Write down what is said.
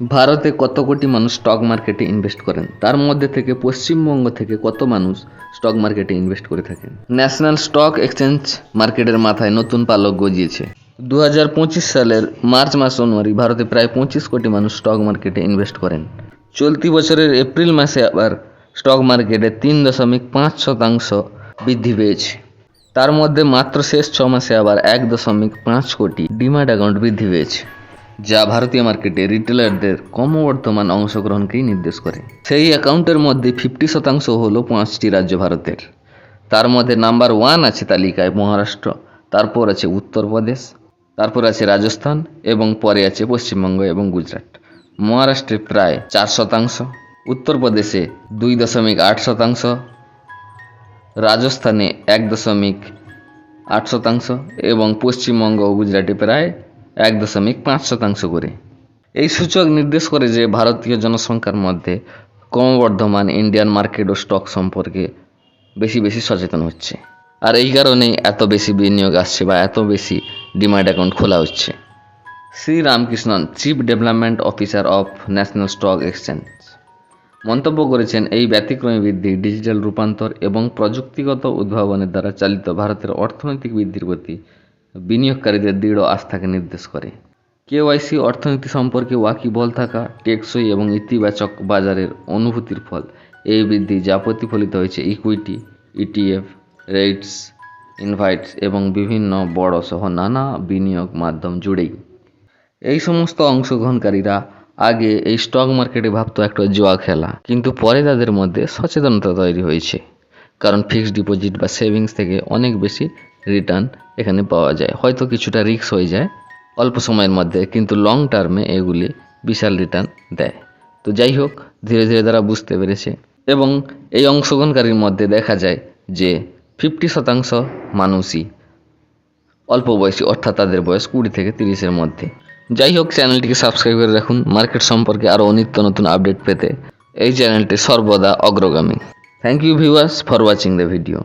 ভারতে কত কোটি মানুষ স্টক মার্কেটে ইনভেস্ট করেন? তার মধ্যে থেকে পশ্চিমবঙ্গ থেকে কত মানুষ স্টক মার্কেটে ইনভেস্ট করে থাকেন? ন্যাশনাল স্টক এক্সচেঞ্জ মার্কেটের মাথায় নতুন পালক গজিয়েছে। দু পঁচিশ সালের মার্চ মাস অনুযায়ী ভারতে প্রায় পঁচিশ কোটি মানুষ স্টক মার্কেটে ইনভেস্ট করেন। চলতি বছরের এপ্রিল মাসে আবার স্টক মার্কেটে তিন দশমিক পাঁচ শতাংশ বৃদ্ধি পেয়েছে। তার মধ্যে মাত্র শেষ ছ মাসে আবার এক দশমিক পাঁচ কোটি ডিমাট অ্যাকাউন্ট বৃদ্ধি পেয়েছে। যা ভারতীয় মার্কেটে রিটেলারদের ক্রমবর্ধমান অংশগ্রহণকেই নির্দেশ করে। সেই অ্যাকাউন্টের মধ্যে ফিফটি শতাংশ হলো পাঁচটি রাজ্য ভারতের। তার মধ্যে নাম্বার ওয়ান আছে তালিকায় মহারাষ্ট্র, তারপর আছে উত্তরপ্রদেশ, তারপর আছে রাজস্থান এবং পরে আছে পশ্চিমবঙ্গ এবং গুজরাট। মহারাষ্ট্রে প্রায় চার শতাংশ, উত্তরপ্রদেশে দুই দশমিক আট শতাংশ, রাজস্থানে এক দশমিক আট শতাংশ এবং পশ্চিমবঙ্গ ও গুজরাটে প্রায় এক দশমিক পাঁচ শতাংশ করে। এই সূচক নির্দেশ করে যে ভারতীয় জনসংখ্যার মধ্যে ক্রমবর্ধমান ইন্ডিয়ান মার্কেট ও স্টক সম্পর্কে বেশি বেশি সচেতন হচ্ছে। আর এই কারণেই এত বেশি বিনিয়োগ আসছে বা এত বেশি ডিমান্ড অ্যাকাউন্ট খোলা হচ্ছে। Shri Ramakrishnan chief development officer of national stock exchange মন্তব্য করেছেন, এই ব্যতিক্রমী বৃদ্ধি ডিজিটাল রূপান্তর এবং প্রযুক্তিগত উদ্ভাবনের দ্বারা চালিত ভারতের অর্থনৈতিক বৃদ্ধির প্রতি বিনিয়োগকারীদের দৃঢ় আস্থাকে নির্দেশ করে। কেওয়াইসি অর্থনীতি সম্পর্কে ওয়াকিবল থাকা, টেকসই এবং ইতিবাচক বাজারের অনুভূতির ফল। এই বৃদ্ধি যা প্রতিফলিত হয়েছে ইকুইটি, ইটিএফ রেটস ইনভাইটস এবং বিভিন্ন বড় সহ নানা বিনিয়োগ মাধ্যম জুড়েই। এই সমস্ত অংশগ্রহণকারীরা আগে এই স্টক মার্কেটে ভাবতো একটা জুয়া খেলা, কিন্তু পরে তাদের মধ্যে সচেতনতা তৈরি হয়েছে। কারণ ফিক্সড ডিপোজিট বা সেভিংস থেকে অনেক বেশি রিটার্ন এখানে পাওয়া যায়। হয়তো কিছুটা রিস্ক হয়ে যায় অল্প সময়ের মধ্যে, কিন্তু লং টার্মে এগুলি বিশাল রিটার্ন দেয়। তো যাই হোক, ধীরে ধীরে তারা বুঝতে পেরেছে এবং এই অংশগ্রহণকারীর মধ্যে দেখা যায় যে ফিফটি শতাংশ মানুষই অল্প বয়সী, অর্থাৎ তাদের বয়স কুড়ি থেকে তিরিশের মধ্যে। যাই হোক, চ্যানেলটিকে সাবস্ক্রাইব করে রাখুন। মার্কেট সম্পর্কে আরও নিত্য নতুন আপডেট পেতে এই চ্যানেলটি সর্বদা অগ্রগামী। Thank you viewers for watching the video